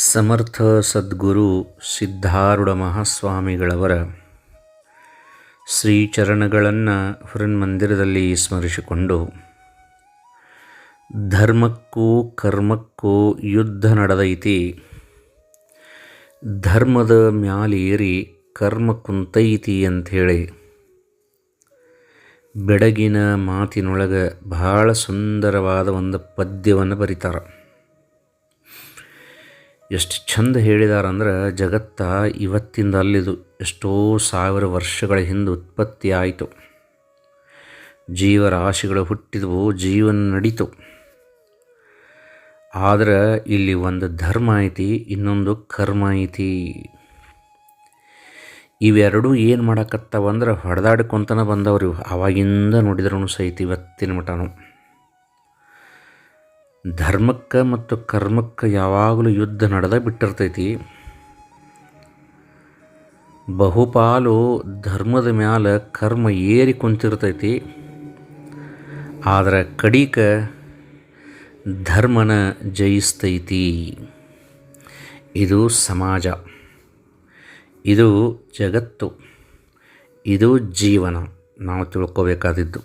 ಸಮರ್ಥ ಸದ್ಗುರು ಸಿದ್ಧಾರೂಢ ಮಹಾಸ್ವಾಮಿಗಳವರ ಶ್ರೀಚರಣಗಳನ್ನು ಮಂದಿರದಲ್ಲಿ ಸ್ಮರಿಸಿಕೊಂಡು, ಧರ್ಮಕ್ಕೂ ಕರ್ಮಕ್ಕೂ ಯುದ್ಧ ನಡೆದೈತಿ, ಧರ್ಮದ ಮ್ಯಾಲೇರಿ ಕರ್ಮ ಕುಂತೈತಿ ಅಂಥೇಳಿ ಬೆಡಗಿನ ಮಾತಿನೊಳಗೆ ಬಹಳ ಸುಂದರವಾದ ಒಂದು ಪದ್ಯವನ್ನು ಬರೀತಾರೆ. ಎಷ್ಟು ಚಂದ ಹೇಳಿದಾರಂದ್ರೆ, ಜಗತ್ತ ಇವತ್ತಿಂದ ಅಲ್ಲಿದು ಎಷ್ಟೋ ಸಾವಿರ ವರ್ಷಗಳ ಹಿಂದೆ ಉತ್ಪತ್ತಿ ಆಯಿತು. ಜೀವರಾಶಿಗಳು ಹುಟ್ಟಿದವು, ಜೀವನ ನಡೀತು. ಆದ್ರೆ ಇಲ್ಲಿ ಒಂದು ಧರ್ಮ ಐತಿ, ಇನ್ನೊಂದು ಕರ್ಮ ಐತಿ. ಇವೆರಡೂ ಏನು ಮಾಡಕತ್ತಾವಂದ್ರೆ ಹೊಡೆದಾಡ್ಕೊತನ ಬಂದವರು ಅವಾಗಿಂದ ನೋಡಿದ್ರೂ ಸಹಿತ ಇವತ್ತಿನ ಮಟನು ಧರ್ಮಕ್ಕೆ ಮತ್ತು ಕರ್ಮಕ್ಕೆ ಯಾವಾಗಲೂ ಯುದ್ಧ ನಡೆದ ಬಿಟ್ಟಿರ್ತೈತಿ. ಬಹುಪಾಲು ಧರ್ಮದ ಮ್ಯಾಲ ಕರ್ಮ ಏರಿ ಕುಂತಿರ್ತೈತಿ. ಆದರೆ ಕಡಿಕ ಧರ್ಮನ ಜಯಿಸ್ತೈತಿ. ಇದು ಸಮಾಜ. ಇದು ಜಗತ್ತು. ಇದು ಜೀವನ. ನಾವು ತಿಳ್ಕೋಬೇಕಾದಿದ್ದು.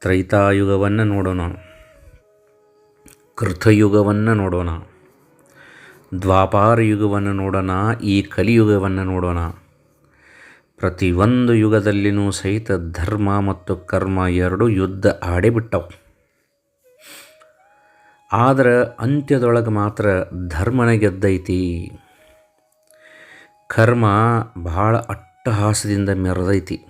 ತ್ರೈತಾಯುಗವನ್ನು ನೋಡೋಣ. ಕೃತಯುಗವನ್ನು ನೋಡೋಣ. ದ್ವಾಪಾರ ಯುಗವನ್ನು ನೋಡೋಣ, ಈ ಕಲಿಯುಗವನ್ನು ನೋಡೋಣ. ಪ್ರತಿಯೊಂದು ಯುಗದಲ್ಲಿನೂ ಸಹಿತ ಧರ್ಮ ಮತ್ತು ಕರ್ಮ ಎರಡು ಯುದ್ಧ ಆಡಿಬಿಟ್ಟವು. ಆದರೆ ಅಂತ್ಯದೊಳಗೆ ಮಾತ್ರ ಧರ್ಮನ ಗೆದ್ದೈತಿ. ಕರ್ಮ ಭಾಳ ಅಟ್ಟಹಾಸದಿಂದ ಮೆರೆದೈತಿ.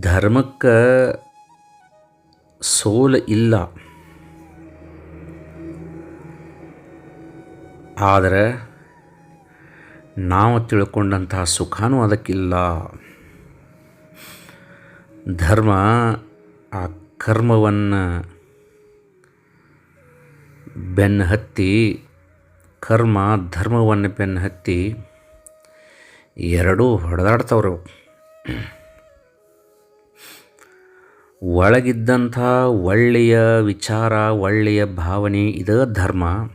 ಧರ್ಮಕ್ಕೆ ಸೋಲ ಇಲ್ಲ. ಆದರೆ ನಾವು ತಿಳ್ಕೊಂಡಂತಹ ಸುಖನೂ ಅದಕ್ಕಿಲ್ಲ. ಧರ್ಮ ಆ ಕರ್ಮವನ್ನು ಬೆನ್ನು ಹತ್ತಿ, ಕರ್ಮ ಧರ್ಮವನ್ನು ಬೆನ್ನು ಹತ್ತಿ ಎರಡೂ ಹೊಡೆದಾಡ್ತವ್ರು. ಒಳಗಿದ್ದಂಥ ಒಳ್ಳೆಯ ವಿಚಾರ, ಒಳ್ಳೆಯ ಭಾವನೆ ಇದ ಧರ್ಮ.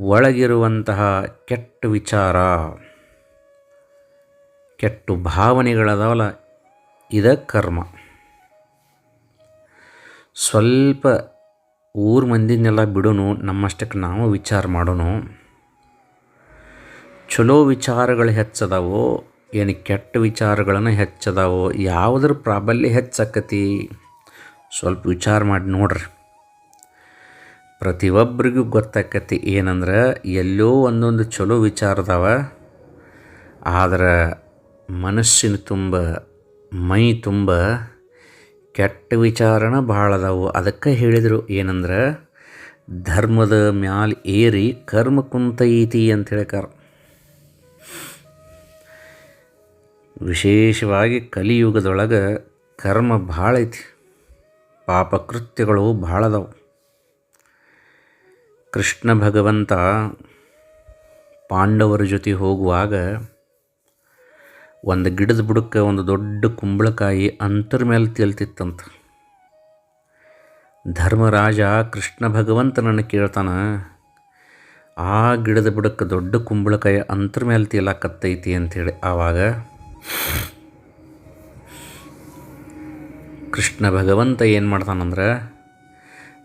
ಒಳಗಿರುವಂತಹ ಕೆಟ್ಟ ವಿಚಾರ, ಕೆಟ್ಟು ಭಾವನೆಗಳದಾವಲ್ಲ, ಇದ ಕರ್ಮ. ಸ್ವಲ್ಪ ಊರ ಮಂದಿನೆಲ್ಲ ಬಿಡೋನು ನಮ್ಮಷ್ಟಕ್ಕೆ ನಾವು ವಿಚಾರ ಮಾಡೋನು. ಚಲೋ ವಿಚಾರಗಳು ಹೆಚ್ಚದಾವೋ. ಏನು ಕೆಟ್ಟ ವಿಚಾರಗಳನ್ನು ಹೆಚ್ಚದಾವೋ? ಯಾವುದ್ರ ಪ್ರಾಬಲ್ಯ ಹೆಚ್ಚಾಕತಿ? ಸ್ವಲ್ಪ ವಿಚಾರ ಮಾಡಿ ನೋಡ್ರಿ. ಪ್ರತಿಯೊಬ್ಬರಿಗೂ ಗೊತ್ತಾಕತಿ ಏನಂದ್ರೆ ಎಲ್ಲೋ ಒಂದೊಂದು ಚಲೋ ವಿಚಾರದವ ಆದ್ರೆ ಮನಸ್ಸಿನ ತುಂಬ, ಮೈ ತುಂಬ ಕೆಟ್ಟ ವಿಚಾರನ ಭಾಳ ಅದಾವು. ಅದಕ್ಕೆ ಹೇಳಿದರು ಏನಂದ್ರೆ, ಧರ್ಮದ ಮ್ಯಾಲ ಏರಿ ಕರ್ಮ ಕುಂತೈತಿ ಅಂತ ಹೇಳ್ಕಾರ ವಿಶೇಷವಾಗಿ ಕಲಿಯುಗದೊಳಗೆ ಕರ್ಮ ಭಾಳ ಐತಿ ಪಾಪಕೃತ್ಯಗಳು ಭಾಳ ಅದಾವು ಕೃಷ್ಣ ಭಗವಂತ ಪಾಂಡವರ ಜೊತೆ ಹೋಗುವಾಗ ಒಂದು ಗಿಡದ ಬುಡಕ್ಕೆ ಒಂದು ದೊಡ್ಡ ಕುಂಬಳಕಾಯಿ ಅಂತರ್ ಮೇಲೆ ತೇಲ್ತಿತ್ತಂತ. ಧರ್ಮರಾಜ ಕೃಷ್ಣ ಭಗವಂತನನ್ನು ಕೇಳ್ತಾನೆ, ಆ ಗಿಡದ ಬುಡಕ್ಕೆ ದೊಡ್ಡ ಕುಂಬಳಕಾಯಿ ಅಂತರ್ ಮೇಲೆ ತೇಲಾಕತ್ತೈತಿ ಅಂಥೇಳಿ ಆವಾಗ ಕೃಷ್ಣ ಭಗವಂತ ಏನು ಮಾಡ್ತಾನಂದ್ರೆ,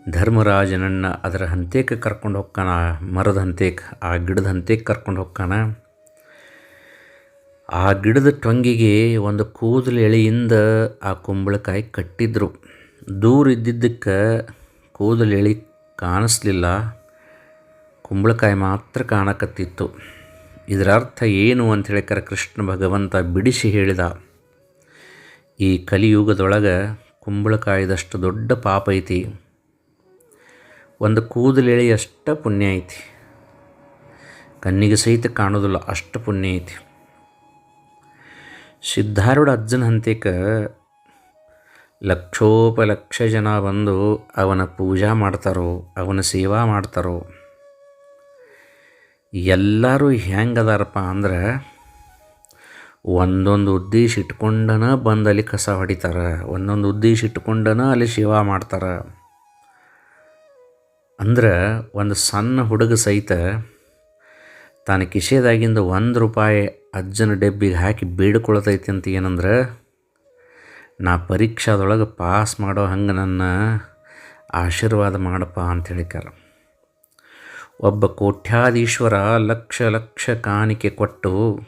ಧರ್ಮರಾಜನನ್ನು ಅದರ ಹಂತೇಕ ಕರ್ಕೊಂಡು ಹೋಗ್ಕಾನ ಮರದ ಹಂತೇಕ, ಆ ಗಿಡದ ಹಂತೇಕ ಕರ್ಕೊಂಡು ಹೋಗ್ಕಾನ ಆ ಗಿಡದ ಟೊಂಗಿಗೆ ಒಂದು ಕೂದಲು ಎಳೆಯಿಂದ ಆ ಕುಂಬಳಕಾಯಿ ಕಟ್ಟಿದ್ರು. ದೂರ ಇದ್ದಿದ್ದಕ್ಕೆ ಕೂದಲು ಎಳಿ ಕಾಣಿಸ್ಲಿಲ್ಲ. ಕುಂಬಳಕಾಯಿ ಮಾತ್ರ ಕಾಣಕತ್ತಿತ್ತು. ಇದರ ಅರ್ಥ ಏನು ಅಂತ ಹೇಳಿಕರ ಕೃಷ್ಣ ಭಗವಂತ ಬಿಡಿಸಿ ಹೇಳಿದ. ಈ ಕಲಿಯುಗದೊಳಗೆ ಕುಂಬಳಕಾಯಿದಷ್ಟು ದೊಡ್ಡ ಪಾಪ ಐತಿ. ಒಂದು ಕೂದಲೆಳೆ ಅಷ್ಟ ಪುಣ್ಯ ಐತಿ. ಕಣ್ಣಿಗೆ ಸಹಿತ ಕಾಣೋದಿಲ್ಲ, ಅಷ್ಟು ಪುಣ್ಯ ಐತಿ. ಸಿದ್ಧಾರೂಢ ಅಜ್ಜನ ಹಂತೇಕ ಲಕ್ಷೋಪಲಕ್ಷ ಜನ ಬಂದು ಅವನ ಪೂಜಾ ಮಾಡ್ತಾರೋ, ಅವನ ಸೇವಾ ಮಾಡ್ತಾರೋ ಎಲ್ಲರೂ ಹೆಂಗೆ ಅದಾರಪ್ಪ ಅಂದ್ರೆ ಒಂದೊಂದು ಉದ್ದೇಶ ಇಟ್ಕೊಂಡನ ಬಂದು ಅಲ್ಲಿ ಕಸ ಹೊಡಿತಾರೆ, ಒಂದೊಂದು ಉದ್ದೇಶ ಇಟ್ಕೊಂಡನ ಅಲ್ಲಿ ಸೇವಾ ಮಾಡ್ತಾರೆ. ಅಂದ್ರೆ ಒಂದು ಸಣ್ಣ ಹುಡುಗ ಸಹಿತ ತಾನು ಕಿಶೆದಾಗಿಂದ ಒಂದು ರೂಪಾಯಿ ಅಜ್ಜನ ಡೆಬ್ಬಿಗೆ ಹಾಕಿ ಬೀಡ್ಕೊಳ್ತೈತಿ ಅಂತ ಏನಂದ್ರೆ, ನಾ ಪರೀಕ್ಷಾದೊಳಗೆ ಪಾಸ್ ಮಾಡೋ ಹಂಗೆ ನನ್ನ ಆಶೀರ್ವಾದ ಮಾಡಪ್ಪ ಅಂತ ಹೇಳಿಕಾರ ಒಬ್ಬ ಕೋಟ್ಯಾಧೀಶ್ವರ ಲಕ್ಷ ಲಕ್ಷ ಕಾಣಿಕೆ ಕೊಟ್ಟು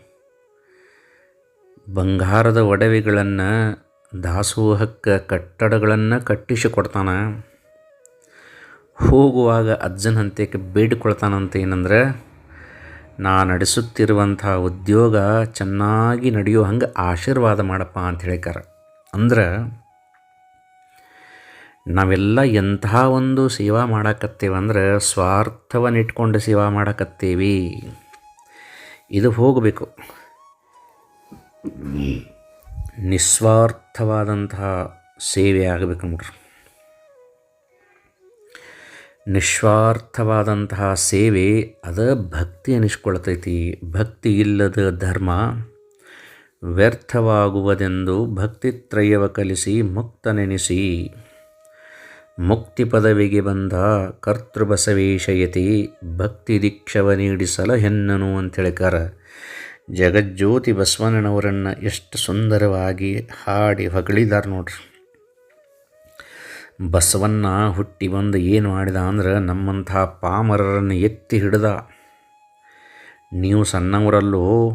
ಬಂಗಾರದ ಒಡವೆಗಳನ್ನು ದಾಸೋಹಕ್ಕೆ ಕಟ್ಟಡಗಳನ್ನು ಕಟ್ಟಿಸಿಕೊಡ್ತಾನೆ. ಹೋಗುವಾಗ ಅಜ್ಜನ ಹಂತಕ್ಕೆ ಬೇಡಿಕೊಳ್ತಾನಂತ ಏನಂದ್ರೆ ನಾ ನಡೆಸುತ್ತಿರುವಂಥ ಉದ್ಯೋಗ ಚೆನ್ನಾಗಿ ನಡೆಯೋ ಹಂಗೆ ಆಶೀರ್ವಾದ ಮಾಡಪ್ಪ ಅಂತ ಹೇಳಿಕಾರ ಅಂದ್ರೆ ನಾವೆಲ್ಲ ಎಂತಹ ಒಂದು ಸೇವಾ ಮಾಡಕತ್ತೇವಂದ್ರೆ ಸ್ವಾರ್ಥವನ್ನು ಇಟ್ಕೊಂಡು ಸೇವಾ ಮಾಡಕತ್ತೇವಿ. ಇದು ಹೋಗಬೇಕು. ನಿಸ್ವಾರ್ಥವಾದಂತಹ ಸೇವೆ ಆಗಬೇಕು ನೋಡ್ರಿ. ನಿಸ್ವಾರ್ಥವಾದಂತಹ ಸೇವೆ ಅದ ಭಕ್ತಿ ಅನಿಸ್ಕೊಳ್ತೈತಿ. ಭಕ್ತಿ ಇಲ್ಲದ ಧರ್ಮ ವ್ಯರ್ಥವಾಗುವುದೆಂದು ಭಕ್ತಿತ್ರಯವ ಕಲಿಸಿ ಮುಕ್ತನೆನಿಸಿ ಮುಕ್ತಿ ಪದವಿಗೆ ಬಂದ ಕರ್ತೃಬಸವೇಶಯತಿ ಭಕ್ತಿ ದೀಕ್ಷವ ನೀಡಿಸಲ ಹೆನ್ನನು ಅಂತ ಹೇಳಿಕಾರ ಜಗಜ್ಯೋತಿ ಬಸವಣ್ಣನವರನ್ನು ಎಷ್ಟು ಸುಂದರವಾಗಿ ಹಾಡಿ ಹೊಗಳಿದ್ದಾರೆ ನೋಡ್ರಿ. ಬಸವಣ್ಣ ಹುಟ್ಟಿ ಬಂದು ಏನು ಮಾಡಿದ ಅಂದ್ರೆ ನಮ್ಮಂಥ ಪಾಮರರನ್ನು ಎತ್ತಿ ಹಿಡ್ದ. ನೀವು ಸಣ್ಣವರಲ್ಲೂ,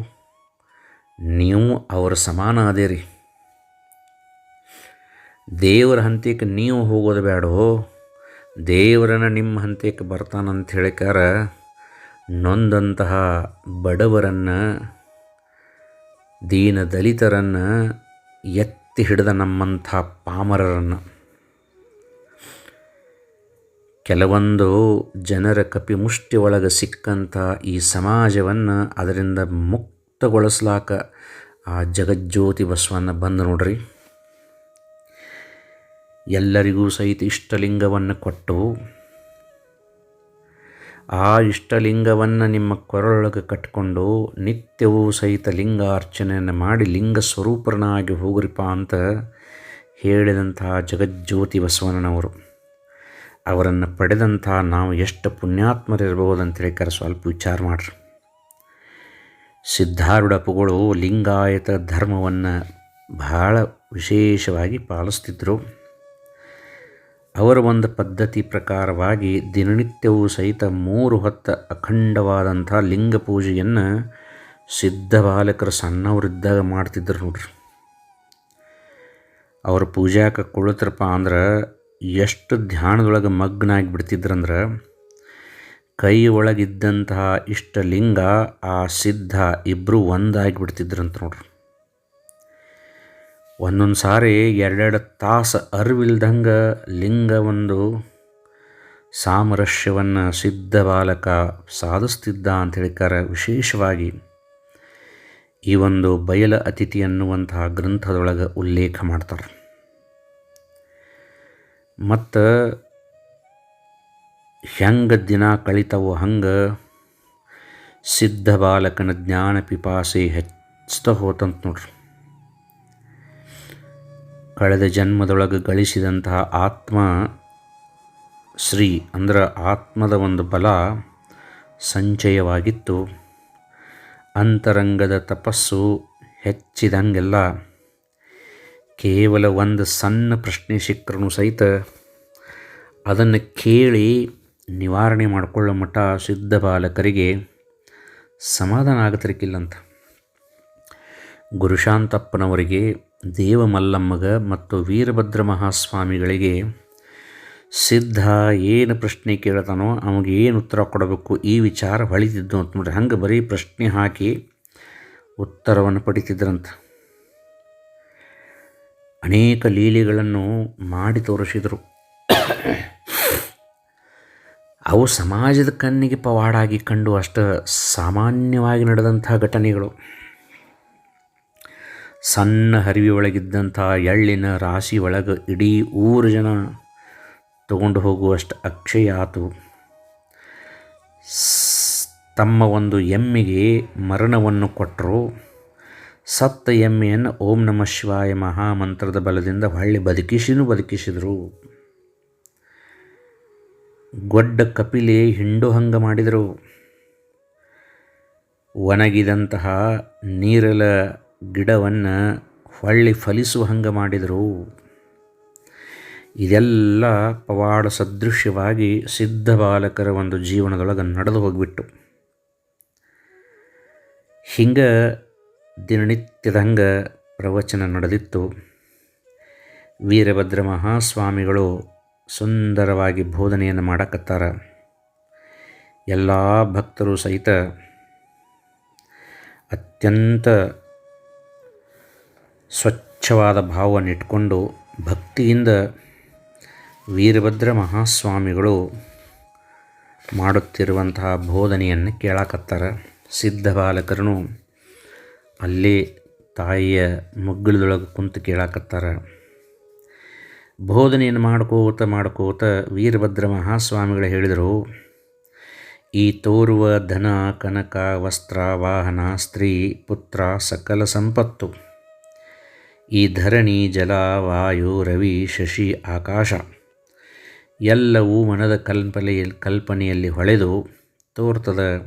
ನೀವು ಅವರ ಸಮಾನ ಅದೇರಿ ದೇವರ ಹಂತಕ್ಕೆ ನೀವು ಹೋಗೋದು ಬೇಡೋ ದೇವರನ್ನ ನಿಮ್ಮ ಹಂತಕ್ಕೆ ಬರ್ತಾನಂತ ಹೇಳಿಕಾರ ನೊಂದಂತಹ ಬಡವರನ್ನು, ದೀನ ದಲಿತರನ್ನು ಎತ್ತಿ ಹಿಡಿದ ನಮ್ಮಂಥ ಪಾಮರರನ್ನು. ಕೆಲವೊಂದು ಜನರ ಕಪಿ ಮುಷ್ಟಿ ಒಳಗೆ ಸಿಕ್ಕಂಥ ಈ ಸಮಾಜವನ್ನು ಅದರಿಂದ ಮುಕ್ತಗೊಳಿಸ್ಲಾಕ ಆ ಜಗಜ್ಯೋತಿ ಬಸವಣ್ಣ ಬಂದು ನೋಡ್ರಿ. ಎಲ್ಲರಿಗೂ ಸಹಿತ ಇಷ್ಟಲಿಂಗವನ್ನು ಕೊಟ್ಟು, ಆ ಇಷ್ಟಲಿಂಗವನ್ನು ನಿಮ್ಮ ಕೊರಳೊಳಗೆ ಕಟ್ಕೊಂಡು ನಿತ್ಯವೂ ಸಹಿತ ಲಿಂಗಾರ್ಚನೆಯನ್ನು ಮಾಡಿ ಲಿಂಗ ಸ್ವರೂಪರನಾಗಿ ಹೋಗ್ರಿಪ್ಪ ಅಂತ ಹೇಳಿದಂತಹ ಜಗಜ್ಯೋತಿ ಬಸವಣ್ಣನವರು. ಅವರನ್ನು ಪಡೆದಂಥ ನಾವು ಎಷ್ಟು ಪುಣ್ಯಾತ್ಮರಿರ್ಬೋದು ಅಂತೇಳಿ ಕರೆ ಸ್ವಲ್ಪ ವಿಚಾರ ಮಾಡ್ರಿ. ಸಿದ್ಧಾರೂಢಪುಗಳು ಲಿಂಗಾಯತ ಧರ್ಮವನ್ನು ಬಹಳ ವಿಶೇಷವಾಗಿ ಪಾಲಿಸ್ತಿದ್ದರು ಅವರ ಒಂದು ಪದ್ಧತಿ ಪ್ರಕಾರವಾಗಿ ದಿನನಿತ್ಯವೂ ಸಹಿತ ಮೂರು ಹೊತ್ತ ಅಖಂಡವಾದಂಥ ಲಿಂಗ ಪೂಜೆಯನ್ನು ಸಿದ್ಧ ಬಾಲಕರು ಸಣ್ಣವರಿದ್ದಾಗ ಮಾಡ್ತಿದ್ರು ನೋಡ್ರಿ. ಅವ್ರ ಪೂಜಾಕ ಕುಳಿತರಪ್ಪ ಅಂದ್ರೆ ಎಷ್ಟು ಧ್ಯಾನದೊಳಗೆ ಮಗ್ನ ಆಗಿಬಿಡ್ತಿದ್ರಂದ್ರೆ ಕೈ ಒಳಗಿದ್ದಂತಹ ಇಷ್ಟ ಲಿಂಗ ಆ ಸಿದ್ಧ ಇಬ್ಬರು ಒಂದಾಗಿಬಿಡ್ತಿದ್ರಂತ ನೋಡ್ರಿ. ಒಂದೊಂದು ಸಾರಿ ಎರಡೆರಡು ತಾಸು ಅರಿವಿಲ್ದಂಗೆ ಲಿಂಗ ಒಂದು ಸಾಮರಸ್ಯವನ್ನು ಸಿದ್ಧ ಬಾಲಕ ಸಾಧಿಸ್ತಿದ್ದ ಅಂತ ಹೇಳಿಕಾರ ವಿಶೇಷವಾಗಿ ಈ ಒಂದು ಬಯಲ ಅತಿಥಿ ಅನ್ನುವಂತಹ ಗ್ರಂಥದೊಳಗೆ ಉಲ್ಲೇಖ ಮಾಡ್ತಾರೆ. ಮತ್ತು ಹೆಂಗೆ ದಿನ ಕಳಿತವೋ ಹಂಗೆ ಸಿದ್ಧ ಬಾಲಕನ ಜ್ಞಾನ ಪಿಪಾಸೆ ಹೆಚ್ಚುತ್ತಾ ಹೋತಂತ ನೋಡ್ರಿ. ಕಳೆದ ಜನ್ಮದೊಳಗೆ ಗಳಿಸಿದಂತಹ ಆತ್ಮ ಶ್ರೀ ಅಂದ್ರೆ ಆತ್ಮದ ಒಂದು ಬಲ ಸಂಚಯವಾಗಿತ್ತು. ಅಂತರಂಗದ ತಪಸ್ಸು ಹೆಚ್ಚಿದಂಗೆಲ್ಲ ಕೇವಲ ಒಂದು ಸಣ್ಣ ಪ್ರಶ್ನೆ ಸಿಕ್ಕರೂ ಸಹಿತ ಅದನ್ನು ಕೇಳಿ ನಿವಾರಣೆ ಮಾಡಿಕೊಳ್ಳೋ ಮಠ ಸಿದ್ಧ ಬಾಲಕರಿಗೆ ಸಮಾಧಾನ ಆಗತಿರ್ಕಿಲ್ಲಂತ ಗುರುಶಾಂತಪ್ಪನವರಿಗೆ ದೇವಮಲ್ಲಮ್ಮಗ ಮತ್ತು ವೀರಭದ್ರ ಮಹಾಸ್ವಾಮಿಗಳಿಗೆ ಸಿದ್ಧ ಏನು ಪ್ರಶ್ನೆ ಕೇಳ್ತಾನೋ ಅವಾಗ ಏನು ಉತ್ತರ ಕೊಡಬೇಕು ಈ ವಿಚಾರ ಹೊಳಿತಿದ್ದು ಅಂತ ನೋಡ್ರಿ. ಹಂಗೆ ಬರೀ ಪ್ರಶ್ನೆ ಹಾಕಿ ಉತ್ತರವನ್ನು ಪಡಿತಿದ್ರಂತ. ಅನೇಕ ಲೀಲೆಗಳನ್ನು ಮಾಡಿ ತೋರಿಸಿದರು. ಅವು ಸಮಾಜದ ಕಣ್ಣಿಗೆ ಪವಾಡಾಗಿ ಕಂಡು ಅಷ್ಟು ಸಾಮಾನ್ಯವಾಗಿ ನಡೆದಂಥ ಘಟನೆಗಳು. ಸಣ್ಣ ಹರಿವಿ ಒಳಗಿದ್ದಂಥ ಎಳ್ಳಿನ ರಾಶಿ ಒಳಗೆ ಇಡೀ ಊರು ಜನ ತಗೊಂಡು ಹೋಗುವಷ್ಟು ಅಕ್ಷಯ ಆತು. ತಮ್ಮ ಒಂದು ಎಮ್ಮೆಗೆ ಮರಣವನ್ನು ಕೊಟ್ಟರು ಸತ್ತ ಎಮ್ಮೆಯನ್ನು ಓಂ ನಮ ಶಿವಾಯ ಮಹಾಮಂತ್ರದ ಬಲದಿಂದ ಹೊಳ್ಳಿ ಬದುಕಿಸಿನೂ ಬದುಕಿಸಿದರು. ಗೊಡ್ಡ ಕಪಿಲೆ ಹಿಂಡು ಹಂಗ ಮಾಡಿದರು. ಒಣಗಿದಂತಹ ನೀರಲ ಗಿಡವನ್ನು ಹೊಳ್ಳಿ ಫಲಿಸುವ ಹಂಗೆ ಮಾಡಿದರು. ಇದೆಲ್ಲ ಪವಾಡ ಸದೃಶ್ಯವಾಗಿ ಸಿದ್ಧ ಬಾಲಕರ ಒಂದು ಜೀವನದೊಳಗೆ ನಡೆದು ಹೋಗಿಬಿಟ್ಟು. ಹಿಂಗೆ ದಿನನಿತ್ಯದಂಗೆ ಪ್ರವಚನ ನಡೆದಿತ್ತು. ವೀರಭದ್ರ ಮಹಾಸ್ವಾಮಿಗಳು ಸುಂದರವಾಗಿ ಬೋಧನೆಯನ್ನು ಮಾಡಕತ್ತಾರ. ಎಲ್ಲ ಭಕ್ತರು ಸಹಿತ ಅತ್ಯಂತ ಸ್ವಚ್ಛವಾದ ಭಾವವನ್ನು ಇಟ್ಕೊಂಡು ಭಕ್ತಿಯಿಂದ ವೀರಭದ್ರ ಮಹಾಸ್ವಾಮಿಗಳು ಮಾಡುತ್ತಿರುವಂತಹ ಬೋಧನೆಯನ್ನು ಕೇಳಾಕತ್ತಾರೆ. ಸಿದ್ಧ ಬಾಲಕರನು ಅಲ್ಲಿ ತಾಯಿಯ ಮಗ್ಗಲದೊಳಗೆ ಕುಂತು ಕೇಳಾಕತ್ತಾರ. ಬೋಧನೆಯನ್ನು ಮಾಡ್ಕೋತ ಮಾಡ್ಕೋತ ವೀರಭದ್ರ ಮಹಾಸ್ವಾಮಿಗಳು ಹೇಳಿದರು, ಈ ತೋರುವ ಧನ, ಕನಕ, ವಸ್ತ್ರ, ವಾಹನ, ಸ್ತ್ರೀ, ಪುತ್ರ, ಸಕಲ ಸಂಪತ್ತು ಈ ಧರಣಿ ಜಲ ವಾಯು ರವಿ ಶಶಿ ಆಕಾಶ. ಎಲ್ಲವೂ ಮನದ ಕಲ್ಪನೆಯಲ್ಲಿ ಕಲ್ಪನೆಯಲ್ಲಿ ಹೊಳೆದು ತೋರ್ತದ.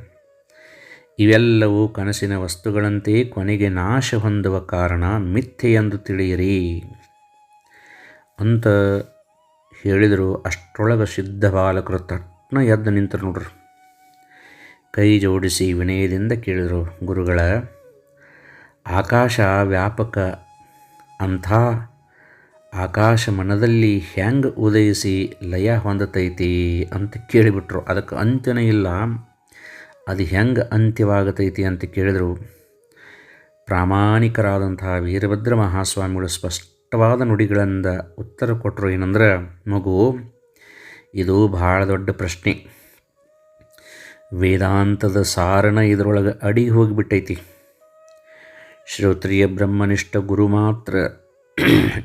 ಇವೆಲ್ಲವೂ ಕನಸಿನ ವಸ್ತುಗಳಂತೆ ಕೊನೆಗೆ ನಾಶ ಹೊಂದುವ ಕಾರಣ ಮಿಥ್ಯೆಯೆಂದು ತಿಳಿಯಿರಿ. ಅಂತ ಹೇಳಿದರು ಅಷ್ಟೊಳಗೆ ಸಿದ್ಧ ಬಾಲಕರು ತಟ್ನ ಎದ್ದು ನಿಂತರು ನೋಡ್ರಿ. ಕೈ ಜೋಡಿಸಿ ವಿನಯದಿಂದ ಕೇಳಿದರು, ಗುರುಗಳ, ಆಕಾಶ ವ್ಯಾಪಕ ಅಂಥ ಆಕಾಶ ಮನದಲ್ಲಿ ಹೆಂಗೆ ಉದಯಿಸಿ ಲಯ ಹೊಂದತೈತಿ ಅಂತ ಕೇಳಿಬಿಟ್ರು. ಅದಕ್ಕೆ ಅಂತ್ಯನೇ ಇಲ್ಲ. ಅದು ಹೆಂಗೆ ಅಂತ್ಯವಾಗತೈತಿ ಅಂತ ಕೇಳಿದರು. ಪ್ರಾಮಾಣಿಕರಾದಂತಹ ವೀರಭದ್ರ ಮಹಾಸ್ವಾಮಿಗಳು ಸ್ಪಷ್ಟವಾದ ನುಡಿಗಳಿಂದ ಉತ್ತರ ಕೊಟ್ಟರು ಏನಂದ್ರೆ, ಮಗು, ಇದು ಭಾಳ ದೊಡ್ಡ ಪ್ರಶ್ನೆ. ವೇದಾಂತದ ಸಾರಣ ಇದರೊಳಗೆ ಅಡಿ ಹೋಗಿಬಿಟ್ಟೈತಿ. ಶ್ರೋತ್ರಿಯ ಬ್ರಹ್ಮನಿಷ್ಠ ಗುರು ಮಾತ್ರ.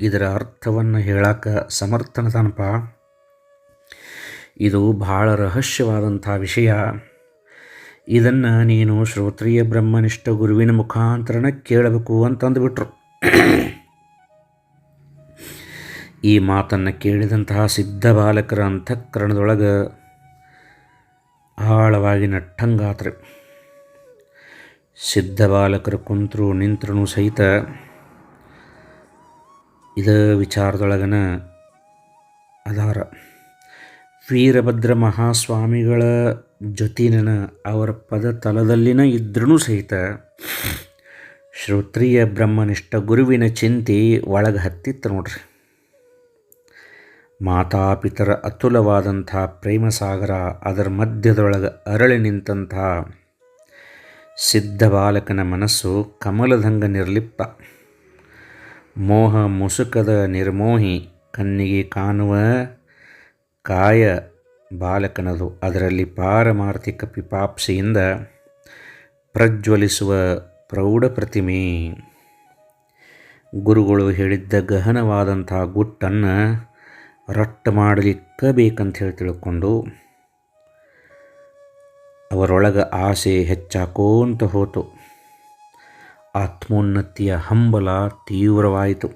ಇದರ ಅರ್ಥವನ್ನು ಹೇಳಾಕ ಸಮರ್ಥನತನಪ ಇದು ಭಾಳ ರಹಸ್ಯವಾದಂಥ ವಿಷಯ. ಇದನ್ನು ನೀನು ಶ್ರೋತ್ರಿಯ ಬ್ರಹ್ಮನಿಷ್ಠ ಗುರುವಿನ ಮುಖಾಂತರನ ಕೇಳಬೇಕು ಅಂತಂದುಬಿಟ್ರು. ಈ ಮಾತನ್ನು ಕೇಳಿದಂತಹ ಸಿದ್ಧ ಬಾಲಕರ ಅಂತಃಕರಣದೊಳಗೆ ಆಳವಾಗಿ ನಟ್ಟಂಗಾತ್ರೆ. ಸಿದ್ಧ ಬಾಲಕರು ಕುಂತರು ನಿಂತರೂ ಸಹಿತ ಇದ ವಿಚಾರದೊಳಗನ ಅದಾರ. ವೀರಭದ್ರ ಮಹಾಸ್ವಾಮಿಗಳ ಜೊತಿನ ಅವರ ಪದ ತಲದಲ್ಲಿನ ಇದ್ರೂ ಸಹಿತ ಶ್ರೋತ್ರಿಯ ಬ್ರಹ್ಮನಿಷ್ಠ ಗುರುವಿನ ಚಿಂತೆ ಒಳಗೆ ಹತ್ತಿತ್ತು ನೋಡ್ರಿ. ಮಾತಾಪಿತರ ಅತುಲವಾದಂಥ ಪ್ರೇಮಸಾಗರ ಅದರ ಮಧ್ಯದೊಳಗೆ ಅರಳಿ ನಿಂತಹ ಸಿದ್ಧ ಬಾಲಕನ ಮನಸ್ಸು ಕಮಲದಂಗ ನಿರ್ಲಿಪ್ತ. ಮೋಹ ಮುಸುಕದ ನಿರ್ಮೋಹಿ ಕಣ್ಣಿಗೆ ಕಾಣುವ ಕಾಯ ಬಾಲಕನದು. ಅದರಲ್ಲಿ ಪಾರಮಾರ್ಥಿಕ ಪಿಪಾಪ್ಸೆಯಿಂದ ಪ್ರಜ್ವಲಿಸುವ ಪ್ರೌಢ ಪ್ರತಿಮೆ. ಗುರುಗಳು ಹೇಳಿದ್ದ ಗಹನವಾದಂಥ ಗುಟ್ಟನ್ನು ರಟ್ಟು ಮಾಡಲಿಕ್ಕಬೇಕಂತ ಹೇಳಿ ತಿಳ್ಕೊಂಡು ಅವರೊಳಗೆ ಆಸೆ ಹೆಚ್ಚಾಕೋಂತ ಹೋತು. ಆತ್ಮೋನ್ನತಿಯ ಹಂಬಲ ತೀವ್ರವಾಯಿತು.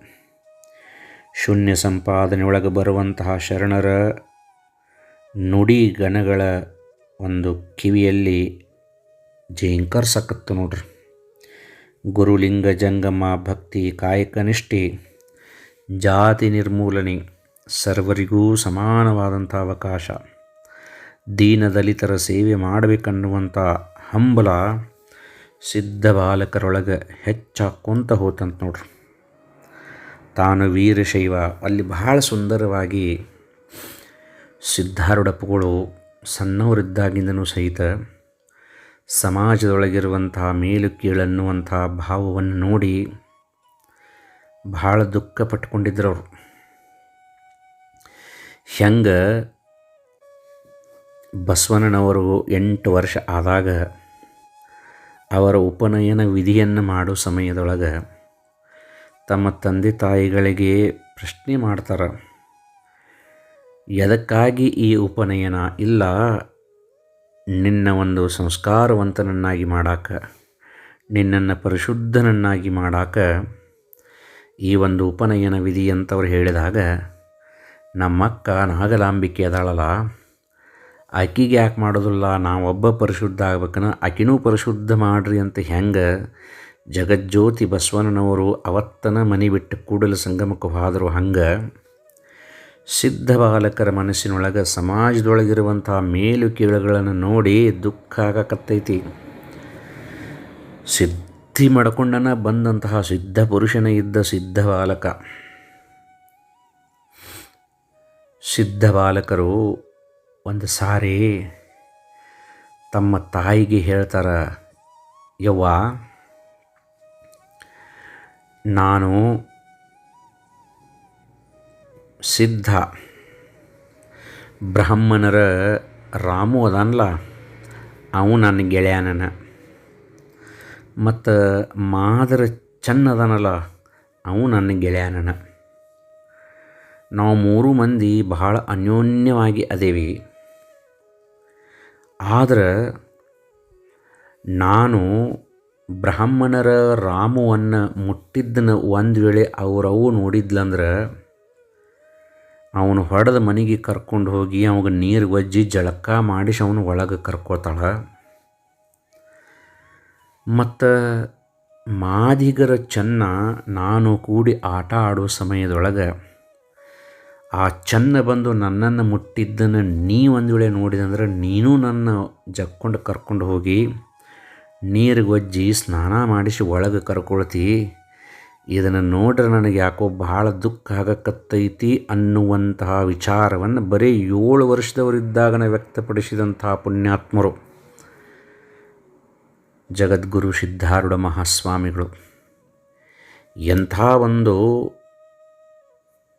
ಶೂನ್ಯ ಸಂಪಾದನೆಯೊಳಗೆ ಬರುವಂತಹ ಶರಣರ ನುಡಿ ಗಣಗಳ ಒಂದು ಕಿವಿಯಲ್ಲಿ ಜೇಂಕರ್ಸಕತ್ತು ನೋಡ್ರಿ. ಗುರುಲಿಂಗ ಜಂಗಮ ಭಕ್ತಿ ಕಾಯಕನಿಷ್ಠೆ, ಜಾತಿ ನಿರ್ಮೂಲನೆ, ಸರ್ವರಿಗೂ ಸಮಾನವಾದಂಥ ಅವಕಾಶ. ದೀನ ದಲಿತರ ಸೇವೆ ಮಾಡಬೇಕನ್ನುವಂಥ ಹಂಬಲ ಸಿದ್ಧ ಬಾಲಕರೊಳಗೆ ಹೆಚ್ಚಾಕೊಂತ ಹೋತಂತ ನೋಡ್ರಿ. ತಾನು ವೀರಶೈವ, ಅಲ್ಲಿ ಬಹಳ ಸುಂದರವಾಗಿ ಸಿದ್ಧಾರೂಢಪ್ಪಗಳು ಸಣ್ಣವರಿದ್ದಾಗಿಂದನೂ ಸಹಿತ ಸಮಾಜದೊಳಗಿರುವಂತಹ ಮೇಲು ಕೀಳನ್ನುವಂಥ ಭಾವವನ್ನು ನೋಡಿ ಭಾಳ ದುಃಖ ಪಟ್ಕೊಂಡಿದ್ರು ಅವರು ಹೆಂಗೆ ಬಸವಣ್ಣನವರು ಎಂಟು ವರ್ಷ ಆದಾಗ ಅವರ ಉಪನಯನ ವಿಧಿಯನ್ನು ಮಾಡೋ ಸಮಯದೊಳಗೆ ತಮ್ಮ ತಂದೆ ತಾಯಿಗಳಿಗೆ ಪ್ರಶ್ನೆ ಮಾಡ್ತಾರೆ, ಎದಕ್ಕಾಗಿ ಈ ಉಪನಯನ? ಇಲ್ಲ, ನಿನ್ನ ಒಂದು ಸಂಸ್ಕಾರವಂತನನ್ನಾಗಿ ಮಾಡಾಕ, ನಿನ್ನನ್ನು ಪರಿಶುದ್ಧನನ್ನಾಗಿ ಮಾಡಾಕ ಈ ಒಂದು ಉಪನಯನ ವಿಧಿ ಅಂತವ್ರು ಹೇಳಿದಾಗ, ನಮ್ಮಕ್ಕ ನಾಗಲಾಂಬಿಕೆ ಅದಾಳಲ್ಲ ಆಕಿಗೆ ಯಾಕೆ ಮಾಡೋದಿಲ್ಲ? ನಾವೊಬ್ಬ ಪರಿಶುದ್ಧ ಆಗ್ಬೇಕನ? ಆಕಿನೂ ಪರಿಶುದ್ಧ ಮಾಡ್ರಿ ಅಂತ ಹೆಂಗೆ ಜಗಜ್ಯೋತಿ ಬಸವಣ್ಣನವರು ಅವತ್ತನ ಮನೆ ಬಿಟ್ಟು ಕೂಡಲ ಸಂಗಮಕ್ಕೆ ಹೋದರು ಹಂಗೆ ಸಿದ್ಧ ಬಾಲಕರ ಮನಸ್ಸಿನೊಳಗೆ ಸಮಾಜದೊಳಗಿರುವಂಥ ಮೇಲು ಕೀಳುಗಳನ್ನು ನೋಡಿ ದುಃಖ ಆಗಕತ್ತೈತಿ. ಸಿದ್ಧಿ ಮಾಡ್ಕೊಂಡನ ಬಂದಂತಹ ಸಿದ್ಧ ಪುರುಷನ ಇದ್ದ ಸಿದ್ಧ ಬಾಲಕ. ಸಿದ್ಧ ಬಾಲಕರು ಒಂದು ಸಾರಿ ತಮ್ಮ ತಾಯಿಗೆ ಹೇಳ್ತಾರ, ಯವ್ವ, ನಾನು ಸಿದ್ಧ. ಬ್ರಾಹ್ಮಣರ ರಾಮು ಅದನ್ಲ ಅವು ನನ್ನ ಗೆಳೆಯನನ. ಮತ್ತು ಮಾದರ ಚೆನ್ನದನಲ್ಲ ಅವು ನನ್ನ ಗೆಳೆಯನನ. ನಾವು ಮೂರು ಮಂದಿ ಬಹಳ ಅನ್ಯೋನ್ಯವಾಗಿ ಅದೇವಿ. ಆದ್ರೆ ನಾನು ಬ್ರಾಹ್ಮಣರ ರಾಮವನ್ನು ಮುಟ್ಟಿದ್ದನ ಒಂದು ವೇಳೆ ಅವರವು ನೋಡಿದ್ಲಂದ್ರೆ ಅವನು ಹೊಡೆದ ಮನೆಗೆ ಕರ್ಕೊಂಡು ಹೋಗಿ ಅವಾಗ ನೀರು ಒಜ್ಜಿ ಜಳಕ ಮಾಡಿಸಿ ಅವನು ಒಳಗೆ ಕರ್ಕೋತಾಳೆ. ಮತ್ತು ಮಾದಿಗರ ಚೆನ್ನ ನಾನು ಕೂಡಿ ಆಟ ಆಡೋ ಸಮಯದೊಳಗೆ ಆ ಚೆನ್ನ ಬಂದು ನನ್ನನ್ನು ಮುಟ್ಟಿದ್ದನ್ನು ನೀ ಒಂದು ವೇಳೆ ನೋಡಿದಂದ್ರೆ ನೀನು ನನ್ನ ಜಕ್ಕೊಂಡು ಕರ್ಕೊಂಡು ಹೋಗಿ ನೀರಿಗೆ ಗೊಜ್ಜಿ ಸ್ನಾನ ಮಾಡಿಸಿ ಒಳಗೆ ಕರ್ಕೊಳ್ತಿ. ಇದನ್ನು ನೋಡ್ರೆ ನನಗೆ ಯಾಕೋ ಬಹಳ ದುಃಖ ಆಗಕತ್ತೈತಿ ಅನ್ನುವಂತಹ ವಿಚಾರವನ್ನು ಬರೀ ಏಳು ವರ್ಷದವರಿದ್ದಾಗನ ವ್ಯಕ್ತಪಡಿಸಿದಂತಹ ಪುಣ್ಯಾತ್ಮರು. ಜಗದ್ಗುರು ಸಿದ್ಧಾರೂಢ ಮಹಾಸ್ವಾಮಿಗಳು, ಎಂಥ ಒಂದು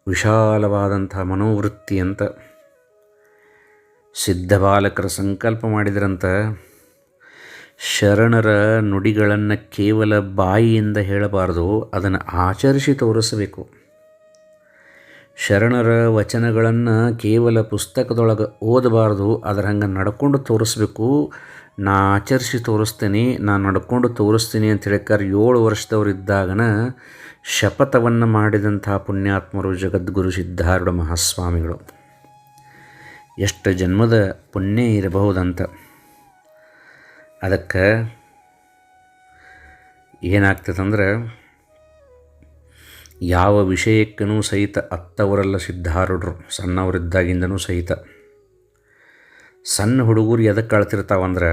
ವಿಶಾಲವಾದಂಥ ಮನೋವೃತ್ತಿ ಅಂತ ಸಿದ್ಧ ಬಾಲಕರ ಸಂಕಲ್ಪ ಮಾಡಿದ್ರಂತ ಶರಣರ ನುಡಿಗಳನ್ನು ಕೇವಲ ಬಾಯಿಯಿಂದ ಹೇಳಬಾರ್ದು, ಅದನ್ನು ಆಚರಿಸಿ ತೋರಿಸಬೇಕು. ಶರಣರ ವಚನಗಳನ್ನು ಕೇವಲ ಪುಸ್ತಕದೊಳಗೆ ಓದಬಾರ್ದು, ಅದರ ಹಂಗೆ ನಡ್ಕೊಂಡು ತೋರಿಸ್ಬೇಕು. ನಾ ಆಚರಿಸಿ ತೋರಿಸ್ತೀನಿ ನಾನು ನಡ್ಕೊಂಡು ತೋರಿಸ್ತೀನಿ ಅಂತ ಹೇಳಿಕಾರ ಏಳು ವರ್ಷದವ್ರು ಇದ್ದಾಗನ ಶಪಥವನ್ನು ಮಾಡಿದಂಥ ಪುಣ್ಯಾತ್ಮರು ಜಗದ್ಗುರು ಸಿದ್ಧಾರೂಢ ಮಹಾಸ್ವಾಮಿಗಳು. ಎಷ್ಟು ಜನ್ಮದ ಪುಣ್ಯ ಇರಬಹುದಂತ. ಅದಕ್ಕೆ ಏನಾಗ್ತದಂದ್ರೆ, ಯಾವ ವಿಷಯಕ್ಕೂ ಸಹಿತ ಅತ್ತವರೆಲ್ಲ ಸಿದ್ಧಾರೂಢರು, ಸಣ್ಣವರಿದ್ದಾಗಿಂದನೂ ಸಹಿತ. ಸಣ್ಣ ಹುಡುಗರು ಎದಕ್ಕೆ ಅಳ್ತಿರ್ತಾವಂದ್ರೆ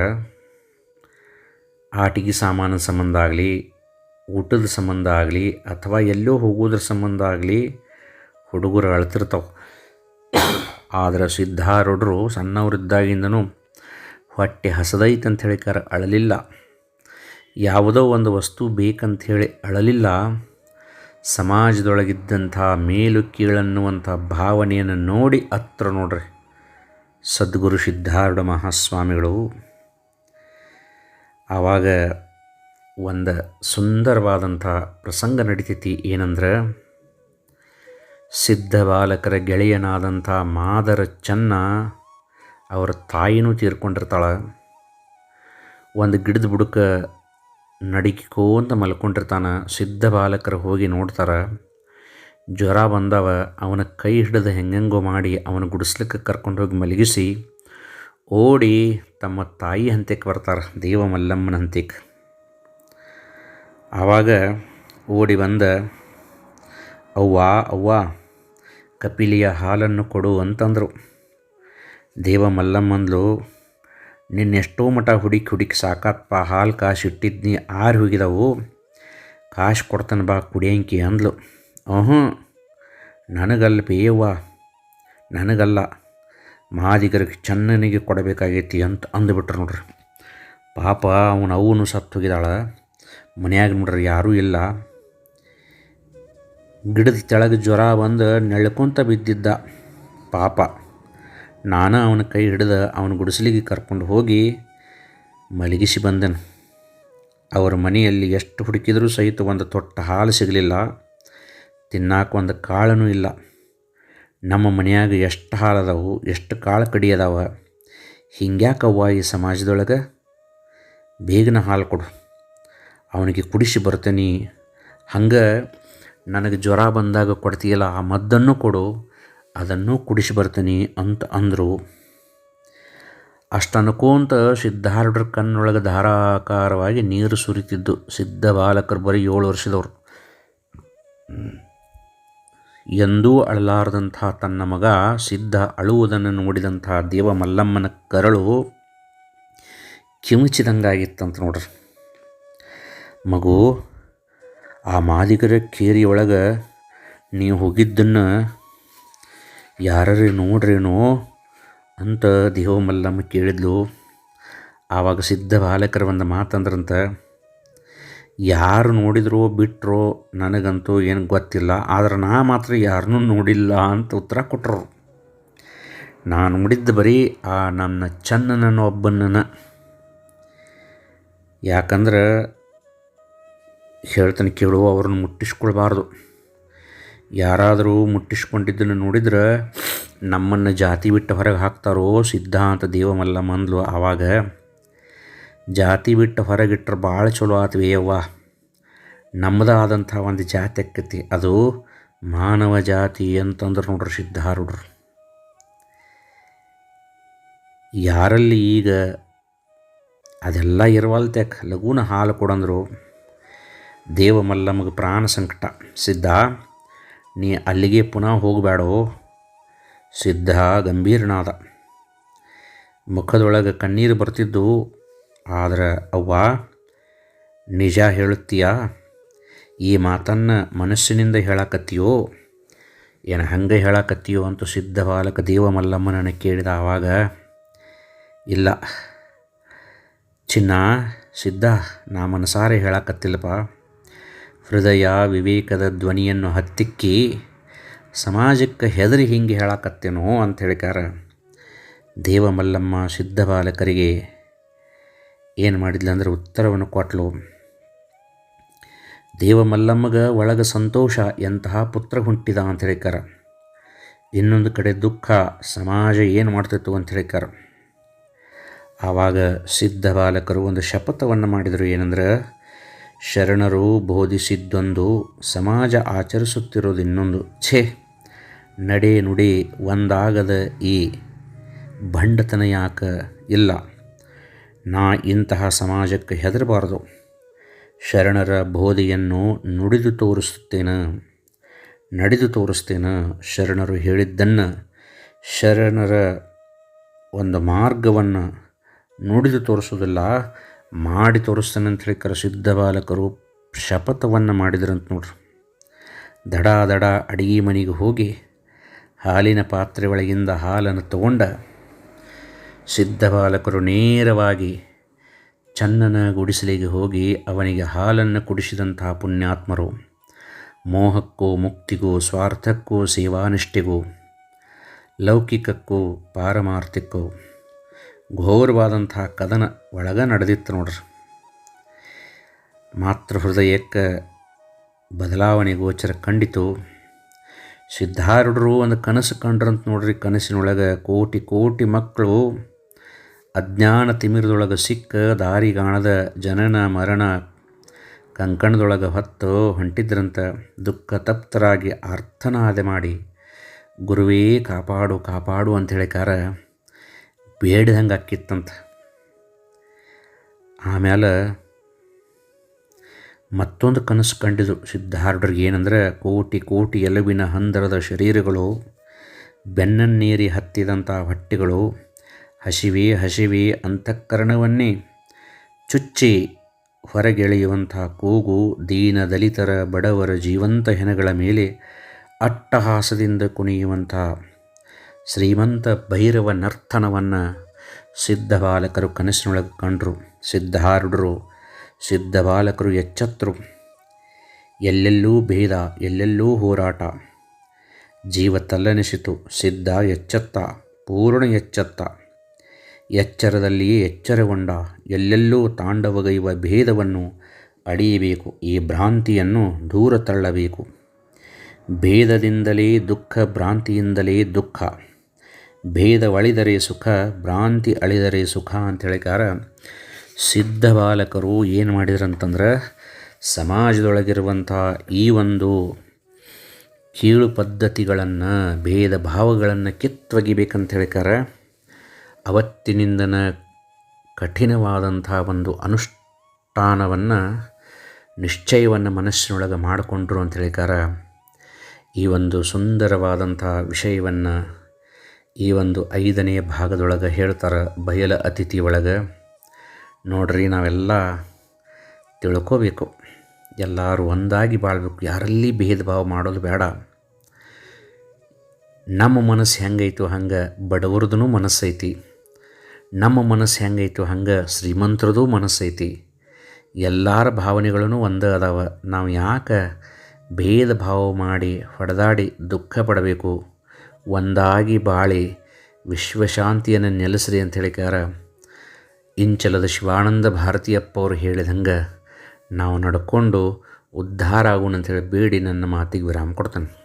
ಆಟಿಗೆ ಸಾಮಾನು ಸಂಬಂಧ ಆಗಲಿ, ಊಟದ ಸಂಬಂಧ ಆಗಲಿ, ಅಥವಾ ಎಲ್ಲೋ ಹೋಗೋದ್ರ ಸಂಬಂಧ ಆಗಲಿ ಹುಡುಗರು ಅಳ್ತಿರ್ತಾವೆ. ಆದರೆ ಸಿದ್ಧಾರೂಢರು ಸಣ್ಣವರಿದ್ದಾಗಿಂದನೂ ಹೊಟ್ಟೆ ಹಸದೈತೆ ಅಂತ ಹೇಳಿಕಾರ ಅಳಲಿಲ್ಲ. ಯಾವುದೋ ಒಂದು ವಸ್ತು ಬೇಕಂಥೇಳಿ ಅಳಲಿಲ್ಲ. ಸಮಾಜದೊಳಗಿದ್ದಂಥ ಮೇಲು ಕೀಳನ್ನುವಂಥ ಭಾವನೆಯನ್ನು ನೋಡಿ ಹತ್ರ ನೋಡ್ರಿ. ಸದ್ಗುರು ಸಿದ್ಧಾರೂಢ ಮಹಾಸ್ವಾಮಿಗಳು ಆವಾಗ ಒಂದು ಸುಂದರವಾದಂಥ ಪ್ರಸಂಗ ನಡೀತೈತಿ ಏನಂದ್ರೆ, ಸಿದ್ಧ ಬಾಲಕರ ಗೆಳೆಯನಾದಂಥ ಮಾದರ ಚನ್ನ ಅವರ ತಾಯಿನೂ ತೀರ್ಕೊಂಡಿರ್ತಾಳೆ. ಒಂದು ಗಿಡದ ಬುಡಕ್ಕೆ ನಡಿಕೋಂತ ಮಲ್ಕೊಂಡಿರ್ತಾನೆ, ಸಿದ್ಧ ಬಾಲಕರು ಹೋಗಿ ನೋಡ್ತಾರೆ. ಜ್ವರ ಬಂದವ, ಅವನ ಕೈ ಹಿಡಿದು ಹೆಂಗೆಂಗೋ ಮಾಡಿ ಅವನ ಗುಡಿಸ್ಲಿಕ್ಕೆ ಕರ್ಕೊಂಡು ಹೋಗಿ ಮಲಗಿಸಿ, ಓಡಿ ತಮ್ಮ ತಾಯಿ ಹಂತಕ್ಕೆ ಬರ್ತಾರೆ, ದೇವ ಮಲ್ಲಮ್ಮನ ಹಂತಕ್ಕೆ. ಆವಾಗ ಓಡಿ ಬಂದ, ಅವ್ವ ಅವ್ವ, ಕಪಿಲಿಯ ಹಾಲನ್ನು ಕೊಡು ಅಂತಂದರು. ದೇವ ಮಲ್ಲಮ್ಮಂದ್ಲು ನಿನ್ನೆಷ್ಟೋ ಮಠ ಹುಡುಕಿ ಹುಡುಕಿ ಸಾಕಪ್ಪ, ಹಾಲು ಕಾಸು ಇಟ್ಟಿದ್ನಿ, ಆರು ಹೋಗಿದವು, ಕಾಶ್ ಕೊಡ್ತಾನೆ ಬಾ ಕುಡಿಯಂಕಿ ಅಂದ್ಲು. ಹ್ಞೂ. ನನಗಲ್ಲ ಪೇಯವ್ವ ನನಗಲ್ಲ. ಮಾದಿಗರಿಗೆ ಚನ್ನನಿಗೆ ಕೊಡಬೇಕಾಗೈತಿ ಅಂತ ಅಂದುಬಿಟ್ರು ನೋಡ್ರಿ. ಪಾಪ ಅವನು ಅವನು ಸತ್ತು ಮನೆಯಾಗ ನೋಡ್ರಿ ಯಾರೂ ಇಲ್ಲ. ಗಿಡದ ತೆಳಗೆ ಜ್ವರ ಬಂದು ನೆಳ್ಕೊಂತ ಬಿದ್ದಿದ್ದ ಪಾಪ. ನಾನು ಅವನ ಕೈ ಹಿಡಿದು ಅವನ ಗುಡಿಸಲಿಗೆ ಕರ್ಕೊಂಡು ಹೋಗಿ ಮಲಗಿಸಿ ಬಂದನು. ಅವರ ಮನೆಯಲ್ಲಿ ಎಷ್ಟು ಹುಡುಕಿದರೂ ಸಹಿತ ಒಂದು ತೊಟ್ಟ ಹಾಲು ಸಿಗಲಿಲ್ಲ. ತಿನ್ನಾಕ ಒಂದು ಕಾಳನೂ ಇಲ್ಲ. ನಮ್ಮ ಮನೆಯಾಗ ಎಷ್ಟು ಹಾಲದವು ಎಷ್ಟು ಕಾಳು ಕಡಿ ಅದಾವ ಹಿಂಗ್ಯಾಕವ್ವ ಈ ಸಮಾಜದೊಳಗೆ? ಬೇಗನ ಹಾಲು ಕೊಡು. ಅವನಿಗೆ ಕುಡಿಸಿ ಬರ್ತೀನಿ. ಹಂಗೆ ನನಗೆ ಜ್ವರ ಬಂದಾಗ ಕೊಡ್ತೀಯಲ್ಲ, ಆ ಮದ್ದನ್ನು ಕೊಡು, ಅದನ್ನು ಕುಡಿಸಿ ಬರ್ತೀನಿ ಅಂತ ಅಂದರು. ಅಷ್ಟು ಅನ್ಕೋಂತ ಕಣ್ಣೊಳಗೆ ಧಾರಾಕಾರವಾಗಿ ನೀರು ಸುರಿತಿದ್ದು ಸಿದ್ಧ ಬಾಲಕರು ಬರೀ ಏಳು ವರ್ಷದವರು. ಎಂದೂ ಅಳಲಾರದಂಥ ತನ್ನ ಮಗ, ಸಿದ್ಧ ಅಳುವುದನ್ನು ನೋಡಿದಂಥ ದೇವ ಮಲ್ಲಮ್ಮನ ಕರಳು ಕಿಮಿಚಿದಂಗಾಗಿತ್ತಂತ ನೋಡ್ರಿ. ಮಗು, ಆ ಮಾದಿಗರ ಒಳಗೆ ನೀವು ಹೋಗಿದ್ದನ್ನು ಯಾರೇ ನೋಡ್ರೇನೋ ಅಂತ ದೇವ ಮಲ್ಲಮ್ಮ ಕೇಳಿದ್ಲು. ಆವಾಗ ಸಿದ್ಧ ಬಾಲಕರ ಒಂದು ಮಾತಂದ್ರಂತ ಯಾರು ನೋಡಿದ್ರೋ ಬಿಟ್ಟರು ನನಗಂತೂ ಏನು ಗೊತ್ತಿಲ್ಲ, ಆದ್ರೆ ನಾ ಮಾತ್ರ ಯಾರನ್ನೂ ನೋಡಿಲ್ಲ ಅಂತ ಉತ್ತರ ಕೊಟ್ಟರು ನಾನು ನೋಡಿದ್ದು ಬರೀ ಆ ನನ್ನ ಚನ್ನನನ್ನು ಒಬ್ಬನನ್ನ. ಯಾಕಂದ್ರೆ ಹೇಳ್ತಾನೆ ಕೇಳು, ಅವ್ರನ್ನ ಮುಟ್ಟಿಸ್ಕೊಳ್ಬಾರ್ದು. ಯಾರಾದರೂ ಮುಟ್ಟಿಸ್ಕೊಂಡಿದ್ದನ್ನು ನೋಡಿದ್ರೆ ನಮ್ಮನ್ನು ಜಾತಿ ಬಿಟ್ಟು ಹೊರಗೆ ಹಾಕ್ತಾರೋ ಸಿದ್ಧಾಂತ ದೇವಮಲ್ಲ ಮಂದ್ಲು ಆವಾಗ ಜಾತಿ ಬಿಟ್ಟು ಹೊರಗಿಟ್ರೆ ಭಾಳ ಚಲೋ ಆತ್ವಿ ಅವ್ವ ನಮ್ಮದಾದಂಥ ಒಂದು ಜಾತಿ ಆಕೈತಿ. ಅದು ಮಾನವ ಜಾತಿ ಅಂತಂದ್ರೆ ನೋಡ್ರಿ ಸಿದ್ಧಾರೂಢರು. ಯಾರಲ್ಲಿ ಈಗ ಅದೆಲ್ಲ ಇರುವಲ್ತ್ಯಾಕ ಲಘುನ ಹಾಲು ಕೊಡಂದ್ರು. ದೇವ ಮಲ್ಲಮ್ಮಗೆ ಪ್ರಾಣ ಸಂಕಟ. ಸಿದ್ಧ, ನೀ ಅಲ್ಲಿಗೆ ಪುನಃ ಹೋಗಬೇಡೋ ಸಿದ್ಧ ಗಂಭೀರನಾದ. ಮುಖದೊಳಗೆ ಕಣ್ಣೀರು ಬರ್ತಿದ್ದು ಆದ್ರೆ ಅವ್ವ, ನಿಜ ಹೇಳುತ್ತೀಯ? ಈ ಮಾತನ್ನು ಮನಸ್ಸಿನಿಂದ ಹೇಳಕತ್ತೀಯೋ? ಏನು ಹಂಗೆ ಹೇಳಕತ್ತೀಯೋ ಅಂತ ಸಿದ್ಧ ಬಾಲಕ ದೇವ ಮಲ್ಲಮ್ಮನನ್ನು ಕೇಳಿದ ಆವಾಗ ಇಲ್ಲ. ಚಿನ್ನ, ಸಿದ್ಧ, ನಾ ಮನಸಾರೆ ಹೇಳಕತ್ತಿಲ್ಲಪ್ಪ. ಹೃದಯ ವಿವೇಕದ ಧ್ವನಿಯನ್ನು ಹತ್ತಿಕ್ಕಿ, ಸಮಾಜಕ್ಕೆ ಹೆದರಿ ಹಿಂಗೆ ಹೇಳಕತ್ತೇನೋ ಅಂತ ಹೇಳಿಕಾರ ದೇವ ಮಲ್ಲಮ್ಮ ಸಿದ್ಧ ಬಾಲಕರಿಗೆ ಏನು ಮಾಡಿದ್ಲು ಅಂದ್ರೆ ಉತ್ತರವನ್ನು ಕೊಟ್ಲು. ದೇವ ಮಲ್ಲಮ್ಮಗ ಒಳಗೆ ಸಂತೋಷ, ಎಂತಹ ಪುತ್ರ ಹುಟ್ಟಿದ ಅಂತ ಹೇಳಿಕಾರ ಇನ್ನೊಂದು ಕಡೆ ದುಃಖ, ಸಮಾಜ ಏನು ಮಾಡ್ತಿತ್ತು ಅಂತ ಹೇಳಿಕಾರ ಆವಾಗ ಸಿದ್ಧ ಬಾಲಕರು ಒಂದು ಶಪಥವನ್ನು ಮಾಡಿದರು ಏನಂದ್ರೆ, ಶರಣರು ಬೋಧಿಸಿದ್ದೊಂದು, ಸಮಾಜ ಆಚರಿಸುತ್ತಿರೋದು ಇನ್ನೊಂದು. ಛೇ, ನಡೆ ನುಡಿ ಒಂದಾಗದ ಈ ಭಂಡತನ ಯಾಕ? ಇಲ್ಲ. ನಾ ಇಂತಹ ಸಮಾಜಕ್ಕೆ ಹೆದರಬಾರದು. ಶರಣರ ಬೋಧೆಯನ್ನು ನುಡಿದು ತೋರಿಸುತ್ತೇನೆ. ನಡೆದು ತೋರಿಸ್ತೇನೆ ಶರಣರು ಹೇಳಿದ್ದನ್ನು. ಶರಣರ ಒಂದು ಮಾರ್ಗವನ್ನು ನುಡಿದು ತೋರಿಸೋದಿಲ್ಲ ಮಾಡಿ ತೋರಿಸ್ತೇನೆ ಹೇಳಿ ಸಿದ್ಧ ಬಾಲಕರು ಶಪಥವನ್ನು ಮಾಡಿದ್ರಂತ ನೋಡ್ರಿ. ದಡ ದಡ ಅಡಿಗೆ ಮನೆಗೆ ಹೋಗಿ ಹಾಲಿನ ಪಾತ್ರೆ ಒಳಗಿಂದ ಹಾಲನ್ನು ತಗೊಂಡ ಸಿದ್ಧ ಬಾಲಕರು ನೇರವಾಗಿ ಚನ್ನನ ಗುಡಿಸಲಿಗೆ ಹೋಗಿ ಅವನಿಗೆ ಹಾಲನ್ನು ಕುಡಿಸಿದಂತಹ ಪುಣ್ಯಾತ್ಮರು. ಮೋಹಕ್ಕೂ ಮುಕ್ತಿಗೂ ಸ್ವಾರ್ಥಕ್ಕೂ ಸೇವಾನಿಷ್ಠೆಗೂ ಲೌಕಿಕಕ್ಕೂ ಪಾರಮಾರ್ಥಿಕ್ಕೂ ಘೋರವಾದಂತಹ ಕದನ ಒಳಗ ನಡೆದಿತ್ತು ನೋಡ್ರಿ. ಮಾತೃ ಹೃದಯಕ್ಕೆ ಬದಲಾವಣೆ ಗೋಚರ ಕಂಡಿತು. ಸಿದ್ಧಾರೂಢರು ಒಂದು ಕನಸು ಕಂಡ್ರಂತ ನೋಡ್ರಿ ಕನಸಿನೊಳಗೆ ಕೋಟಿ ಕೋಟಿ ಮಕ್ಕಳು ಅಜ್ಞಾನ ತಿಮಿರದೊಳಗೆ ಸಿಕ್ಕ ದಾರಿಗಾಣದ ಜನನ ಮರಣ ಕಂಕಣದೊಳಗೆ ಹೊತ್ತು ಹೊಂಟಿದ್ರಂತ ದುಃಖ ತಪ್ತರಾಗಿ ಅರ್ಥನಾದೆ ಮಾಡಿ, ಗುರುವೇ, ಕಾಪಾಡು ಕಾಪಾಡು ಅಂತ ಹೇಳಿಕಾರ ಬೇಡ್ದಂಗೆ ಆಕ್ಕಿತ್ತಂತ ಆಮೇಲೆ ಮತ್ತೊಂದು ಕನಸು ಕಂಡಿದ್ರು ಸಿದ್ಧಾರ್ಢರಿಗೆ ಏನಂದರೆ, ಕೋಟಿ ಕೋಟಿ ಎಲುಬಿನ ಹಂದರದ ಶರೀರಗಳು ಬೆನ್ನನ್ನೇರಿ ಹತ್ತಿದಂಥ ಹೊಟ್ಟೆಗಳು ಹಸಿವೆ ಹಸಿವಿ ಅಂತಃಕರಣವನ್ನೇ ಚುಚ್ಚಿ ಹೊರಗೆಳೆಯುವಂಥ ಕೂಗು ದೀನ ದಲಿತರ ಬಡವರ ಜೀವಂತ ಹೆಣಗಳ ಮೇಲೆ ಅಟ್ಟಹಾಸದಿಂದ ಕುಣಿಯುವಂಥ ಶ್ರೀಮಂತ ಭೈರವ ನರ್ತನವನ್ನು ಸಿದ್ಧ ಬಾಲಕರು ಕನಸಿನೊಳಗೆ ಕಂಡರು. ಸಿದ್ಧಾರುಡರು ಸಿದ್ಧ ಬಾಲಕರು ಎಚ್ಚತ್ತರು ಎಲ್ಲೆಲ್ಲೂ ಭೇದ, ಎಲ್ಲೆಲ್ಲೂ ಹೋರಾಟ. ಜೀವ ತಲ್ಲನಿಸಿತು, ಸಿದ್ಧ ಎಚ್ಚತ್ತ, ಪೂರ್ಣ ಎಚ್ಚತ್ತ. ಎಚ್ಚರದಲ್ಲಿಯೇ ಎಚ್ಚರಗೊಂಡ ಎಲ್ಲೆಲ್ಲೂ ತಾಂಡವಗೈವ ಭೇದವನ್ನು ಅಡಿಯಬೇಕು, ಈ ಭ್ರಾಂತಿಯನ್ನು ದೂರ ತಳ್ಳಬೇಕು. ಭೇದದಿಂದಲೇ ದುಃಖ, ಭ್ರಾಂತಿಯಿಂದಲೇ ದುಃಖ. ಭೇದ ಅಳಿದರೆ ಸುಖ, ಭ್ರಾಂತಿ ಅಳಿದರೆ ಸುಖ ಅಂತ ಹೇಳಿಕಾರ ಸಿದ್ಧ ಬಾಲಕರು ಏನು ಮಾಡಿದ್ರಂತಂದ್ರೆ ಸಮಾಜದೊಳಗಿರುವಂಥ ಈ ಒಂದು ಕೀಳು ಪದ್ಧತಿಗಳನ್ನು, ಭೇದ ಭಾವಗಳನ್ನು ಕಿತ್ತೊಗಿಬೇಕಂತ ಹೇಳಿಕಾರ ಅವತ್ತಿನಿಂದನ ಕಠಿಣವಾದಂಥ ಒಂದು ಅನುಷ್ಠಾನವನ್ನು ನಿಶ್ಚಯವನ್ನು ಮನಸ್ಸಿನೊಳಗೆ ಮಾಡಿಕೊಂಡ್ರು ಅಂತ ಹೇಳಿಕಾರ, ಈ ಒಂದು ಸುಂದರವಾದಂಥ ವಿಷಯವನ್ನು ಈ ಒಂದು ಐದನೆಯ ಭಾಗದೊಳಗೆ ಹೇಳ್ತಾರೆ ಬಯಲ ಅತಿಥಿ ಒಳಗೆ. ನೋಡ್ರಿ, ನಾವೆಲ್ಲ ತಿಳ್ಕೋಬೇಕು. ಎಲ್ಲರೂ ಒಂದಾಗಿ ಬಾಳ್ಬೇಕು. ಯಾರಲ್ಲಿ ಭೇದ ಭಾವ ಮಾಡೋದು ಬೇಡ. ನಮ್ಮ ಮನಸ್ಸು ಹೆಂಗೈತೋ ಹಂಗೆ ಬಡವ್ರದ್ದು ಮನಸ್ಸೈತಿ. ನಮ್ಮ ಮನಸ್ಸು ಹೆಂಗೈತೋ ಹಂಗೆ ಶ್ರೀಮಂತರದೂ ಮನಸ್ಸೈತಿ. ಎಲ್ಲರ ಭಾವನೆಗಳೂ ಒಂದೇ ಅದಾವ. ನಾವು ಯಾಕೆ ಭೇದ ಭಾವ ಮಾಡಿ ಹೊಡೆದಾಡಿ ದುಃಖ ಪಡಬೇಕು? ಒಂದಾಗಿ ಬಾಳಿ ವಿಶ್ವಶಾಂತಿಯನ್ನು ನೆಲೆಸ್ರಿ ಅಂತ ಹೇಳಿಕಾರ ಇಂಚಲದ ಶಿವಾನಂದ ಭಾರತೀಯಪ್ಪ ಅವರು ಹೇಳಿದಂಗೆ ನಾವು ನಡ್ಕೊಂಡು ಉದ್ಧಾರ ಆಗೋಣ ಅಂತೇಳಿ ಬೇಡಿ ನನ್ನ ಮಾತಿಗೆ ವಿರಾಮ ಕೊಡ್ತಾನೆ.